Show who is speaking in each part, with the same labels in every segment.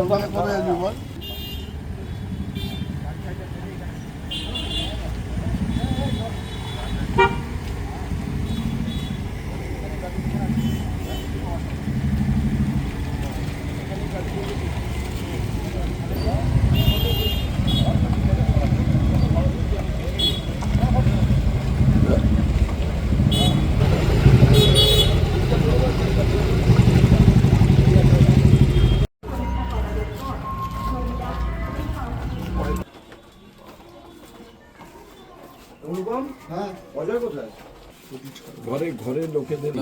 Speaker 1: الفضل অনুপম? হ্যাঁ। অজয় কোথায়?
Speaker 2: ঘরে ঘরে লোকেদের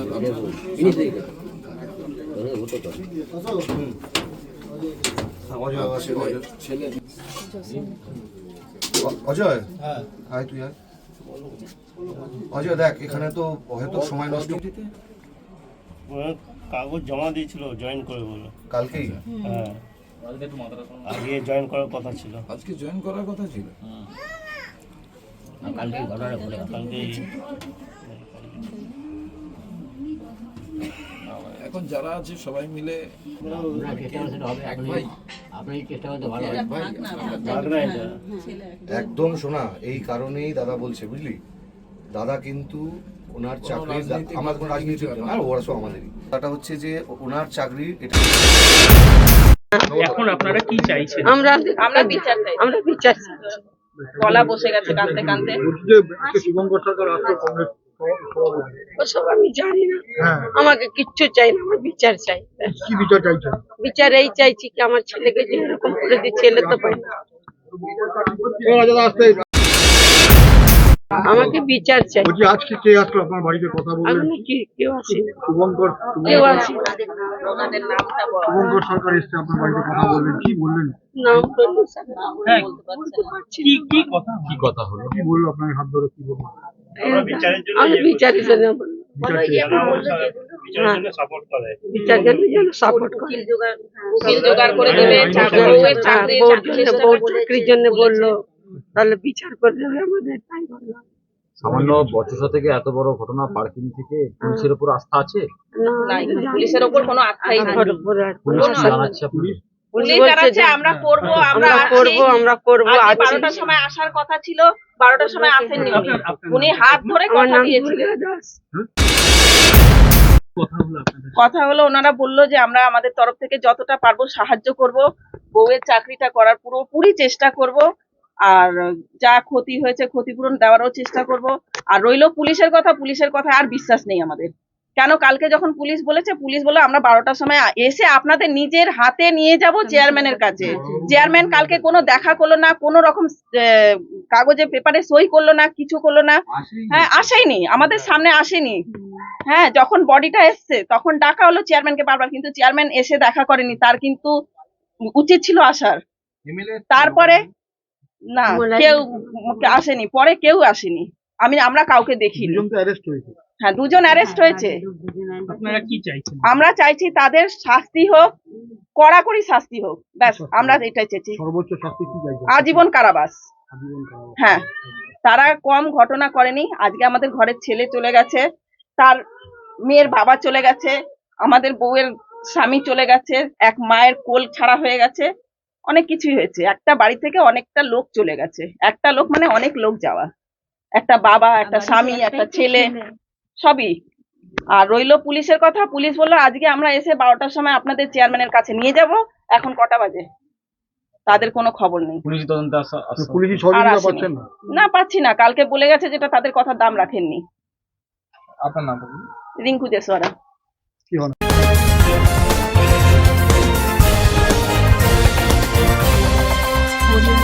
Speaker 1: অজয়। আছে হ্যাঁ। তুই অজয় দেখ এখানে তো হয়তো সময় নষ্ট।
Speaker 3: কাগজ জমা দিয়েছিল জয়েন করে বলে।
Speaker 1: কালকেই?
Speaker 3: হ্যাঁ। আগে জয়েন করার কথা ছিল।
Speaker 2: আজকে জয়েন করার কথা ছিল?
Speaker 3: কালকে
Speaker 2: এখন যারা আছে সবাই মিলে
Speaker 1: একদম শোনা এই কারণেই দাদা বলছে বুঝলি? দাদা কিন্তু ওনার চাকরি আমার কোনো রাজনীতি আর ওরা সব আমাদেরই। কথাটা হচ্ছে যে ওনার চাকরি এটা
Speaker 4: এখন আপনারা কি চাইছেন?
Speaker 5: আমরা
Speaker 6: আমরা বিচার চাই।
Speaker 5: আমরা বিচার চাই।
Speaker 6: গলা বসে গেছে কাঁদতে সরকার
Speaker 5: ওসব আমি জানি না। আমাকে কিচ্ছু চাই না আমার বিচার চাই।
Speaker 7: কি বিচার চাইছো?
Speaker 5: বিচার এই চাইছি কি আমার ছেলেকে যে এরকম করে দিয়ে ছেলে তো পাই না। আমাকে বিচার চাই।
Speaker 7: বলছি আজকে কে আসলো? আপনার বাড়িতে কথা বললেন।
Speaker 5: আমি কি কেউ আসি
Speaker 7: শুভঙ্কর
Speaker 5: কেউ আসি
Speaker 6: ওনাদের নামটা বল
Speaker 7: শুভঙ্কর সরকার এসছে আপনার বাড়িতে কথা বললেন। কি বললেন?
Speaker 5: নাম বলল স্যার।
Speaker 4: হ্যাঁ
Speaker 5: পারছি
Speaker 4: কি কি কথা
Speaker 7: কি বলল আপনার হাত ধরে কি বলল?
Speaker 3: আমরা বিচারের জন্য
Speaker 5: আমি বিচারের জন্য। চাকরির জন্য বলল। তাহলে বিচার করে দেবে আমাদের তাই বলল।
Speaker 8: সামান্য বচসা থেকে এত বড় ঘটনা পার্কিং থেকে পুলিশের উপর আস্থা আছে?
Speaker 6: পুলিশের ওপর কোনো আস্থাই নাই।
Speaker 5: আমার উপর
Speaker 8: পুলিশ জানাচ্ছে
Speaker 5: পুলিশ
Speaker 6: জানাচ্ছে আমরা করব আমরা
Speaker 5: আমরা করব আমরা করব
Speaker 6: আজকে
Speaker 5: আছি
Speaker 6: বারোটার সময় আসার কথা ছিল বারোটার সময় আসেননি উনি। হাত ধরে
Speaker 5: আমার
Speaker 6: কথা দিয়েছিলেন।
Speaker 5: দাস
Speaker 4: কথা হলো
Speaker 6: কথা হলো ওনারা বলল যে আমরা আমাদের তরফ থেকে যতটা পারব সাহায্য করব বউয়ের চাকরিটা করার পুরোপুরি চেষ্টা করব। আর যা ক্ষতি হয়েছে ক্ষতিপূরণ দেওয়ারও চেষ্টা করব। আর রইল পুলিশের কথা পুলিশের কথা আর বিশ্বাস নেই আমাদের। কেন কালকে যখন পুলিশ বলেছে পুলিশ বলে আমরা বারোটার সময় এসে আপনাদের নিজের হাতে নিয়ে যাব চেয়ারম্যানের কাছে। চেয়ারম্যান কালকে কোনো দেখা করল না কোনো রকম কাগজে পেপারে সই করল না কিছু করল না। হ্যাঁ আসেনি। আমাদের সামনে আসেনি। হ্যাঁ যখন বডিটা এসছে তখন ডাকা হলো চেয়ারম্যানকে বারবার কিন্তু চেয়ারম্যান এসে দেখা করেনি। তার কিন্তু উচিত ছিল আসার। তারপরে না কেউ আসেনি পরে কেউ আসেনি। আমি আমরা কাউকে দেখিনি। হ্যাঁ দুজন অ্যারেস্ট হয়েছে।
Speaker 4: কি চাইছেন?
Speaker 6: আমরা চাইছি তাদের শাস্তি হোক কড়াকড়ি শাস্তি হোক। ব্যাস আমরা এটাই চাইছি।
Speaker 7: সর্বোচ্চ শাস্তি কি চাইছেন?
Speaker 6: আজীবন কারাবাস।
Speaker 7: আজীবন কারাবাস।
Speaker 6: হ্যাঁ তারা কম ঘটনা করেনি। আজকে আমাদের ঘরের ছেলে চলে গেছে তার মেয়ের বাবা চলে গেছে আমাদের বউয়ের স্বামী চলে গেছে এক মায়ের কোল ছাড়া হয়ে গেছে। অনেক কিছুই হয়েছে। একটা বাড়ি থেকে অনেকটা লোক চলে গেছে। একটা লোক মানে অনেক লোক যাওয়া। একটা বাবা একটা স্বামী একটা ছেলে সবই। আর রইল পুলিশের কথা। পুলিশ বলল আজকে আমরা এসে বারোটার সময় আপনাদের চেয়ারম্যানের কাছে নিয়ে যাব। এখন কটা বাজে? তাদের কোনো খবর নেই।
Speaker 7: না।
Speaker 6: পাচ্ছি না। কালকে বলে গেছে যেটা তাদের কথার দাম রাখেননি। রিঙ্কু দেশওয়ারা।
Speaker 7: Audio